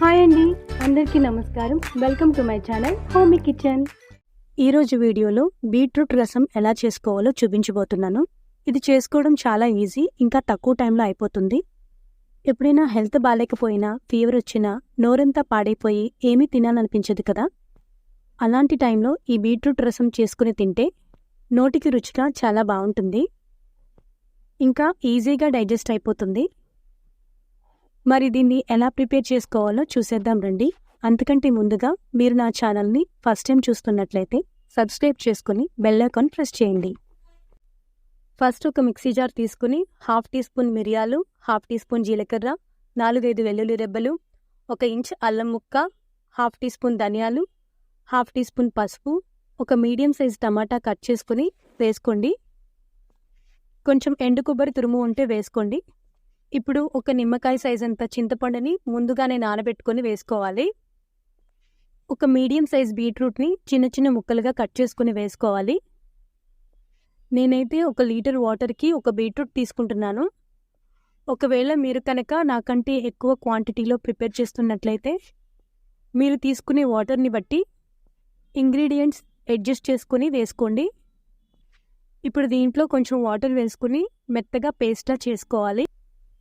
Hi అండి అందరికీ నమస్కారం. Welcome to my channel homie kitchen ఈరోజు వీడియోలో బీట్రూట్ రసం ఎలా చేసుకోవాలో చూపించబోతున్నాను. ఇది చేసుకోవడం చాలా ఈజీ ఇంకా తక్కువ టైంలో అయిపోతుంది. ఎప్పుడైనా హెల్త్ బాగాలేకపోయినా ఫీవర్ వచ్చినా నోరంతా పాడైపోయి ఏమీ తినాలనిపించదు కదా? అలాంటి టైంలో ఈ బీట్రూట్ రసం చేసుకుని తింటే నోటికి రుచిగా చాలా బాగుంటుంది. ఇంకా ఈజీగా డైజెస్ట్ అయిపోతుంది. మరి దీన్ని ఎలా ప్రిపేర్ చేసుకోవాలో చూసేద్దాం రండి. అంతకంటే ముందుగా మీరు నా ఛానల్ని ఫస్ట్ టైం చూస్తున్నట్లయితే సబ్స్క్రైబ్ చేసుకుని బెల్ ఐకాన్ ప్రెస్ చేయండి. ఫస్ట్ ఒక మిక్సీ జార్ తీసుకుని హాఫ్ టీ స్పూన్ మిరియాలు హాఫ్ టీ స్పూన్ జీలకర్ర నాలుగైదు వెల్లుల్లి రెబ్బలు ఒక ఇంచ్ అల్లం ముక్క హాఫ్ టీ స్పూన్ ధనియాలు హాఫ్ టీ స్పూన్ పసుపు ఒక మీడియం సైజ్ టమాటా కట్ చేసుకుని వేసుకోండి. కొంచెం ఎండు కొబ్బరి తురుము ఉంటే వేసుకోండి. ఇప్పుడు ఒక నిమ్మకాయ సైజ్ అంత చింతపండుని ముందుగానే నానబెట్టుకొని వేసుకోవాలి. ఒక మీడియం సైజ్ బీట్రూట్ని చిన్న చిన్న ముక్కలుగా కట్ చేసుకుని వేసుకోవాలి. నేనైతే ఒక లీటర్ వాటర్కి ఒక బీట్రూట్ తీసుకుంటున్నాను. ఒకవేళ మీరు కనుక నాకంటే ఎక్కువ క్వాంటిటీలో ప్రిపేర్ చేస్తున్నట్లయితే మీరు తీసుకునే వాటర్ని బట్టి ఇంగ్రీడియంట్స్ అడ్జస్ట్ చేసుకుని వేసుకోండి. ఇప్పుడు దీంట్లో కొంచెం వాటర్ వేసుకుని మెత్తగా పేస్ట్లా చేసుకోవాలి.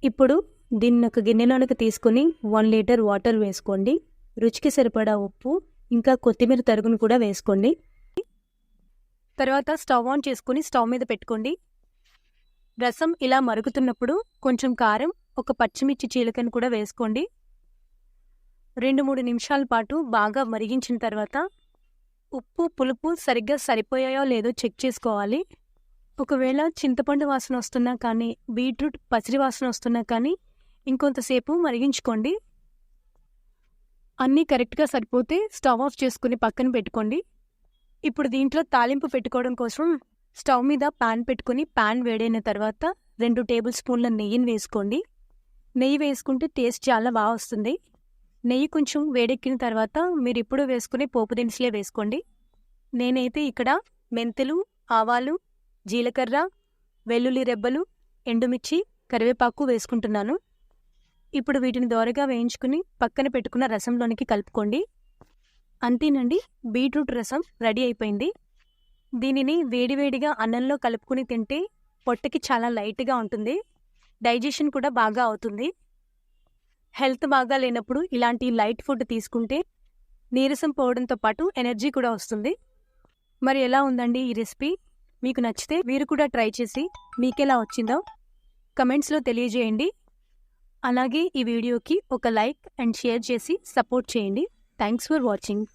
ఇప్పుడు దీన్ని ఒక గిన్నెలోనికి తీసుకుని వన్ లీటర్ వాటర్ వేసుకోండి. రుచికి సరిపడా ఉప్పు ఇంకా కొత్తిమీర తరుగును కూడా వేసుకోండి. తర్వాత స్టవ్ ఆన్ చేసుకుని స్టవ్ మీద పెట్టుకోండి. రసం ఇలా మరుగుతున్నప్పుడు కొంచెం కారం ఒక పచ్చిమిర్చి చీలకను కూడా వేసుకోండి. రెండు మూడు నిమిషాల పాటు బాగా మరిగించిన తర్వాత ఉప్పు పులుపు సరిగ్గా సరిపోయాయో లేదో చెక్ చేసుకోవాలి. ఒకవేళ చింతపండు వాసన వస్తున్నా కానీ బీట్రూట్ పసిరి వాసన వస్తున్నా కానీ ఇంకొంతసేపు మరిగించుకోండి. అన్నీ కరెక్ట్గా సరిపోతే స్టవ్ ఆఫ్ చేసుకుని పక్కన పెట్టుకోండి. ఇప్పుడు దీంట్లో తాలింపు పెట్టుకోవడం కోసం స్టవ్ మీద పాన్ పెట్టుకుని పాన్ వేడైన తర్వాత రెండు టేబుల్ స్పూన్ల నెయ్యిని వేసుకోండి. నెయ్యి వేసుకుంటే టేస్ట్ చాలా బాగా వస్తుంది. నెయ్యి కొంచెం వేడెక్కిన తర్వాత మీరు ఇప్పుడు వేసుకునే పోపు దినుసులే వేసుకోండి. నేనైతే ఇక్కడ మెంతులు ఆవాలు జీలకర్ర వెల్లుల్లి రెబ్బలు ఎండుమిర్చి కరివేపాకు వేసుకుంటున్నాను. ఇప్పుడు వీటిని దోరగా వేయించుకుని పక్కన పెట్టుకున్న రసంలోనికి కలుపుకోండి. అంతేనండి బీట్రూట్ రసం రెడీ అయిపోయింది. దీనిని వేడివేడిగా అన్నంలో కలుపుకుని తింటే పొట్టకి చాలా లైట్గా ఉంటుంది. డైజెషన్ కూడా బాగా అవుతుంది. హెల్త్ బాగా లేనప్పుడు ఇలాంటి లైట్ ఫుడ్ తీసుకుంటే నీరసం పోవడంతో పాటు ఎనర్జీ కూడా వస్తుంది. మరి ఎలా ఉందండి ఈ రెసిపీ? మీకు నచ్చితే మీరు కూడా ట్రై చేసి మీకెలా వచ్చిందో కమెంట్స్లో తెలియజేయండి. అలాగే ఈ వీడియోకి ఒక లైక్ అండ్ షేర్ చేసి సపోర్ట్ చేయండి. Thanks for watching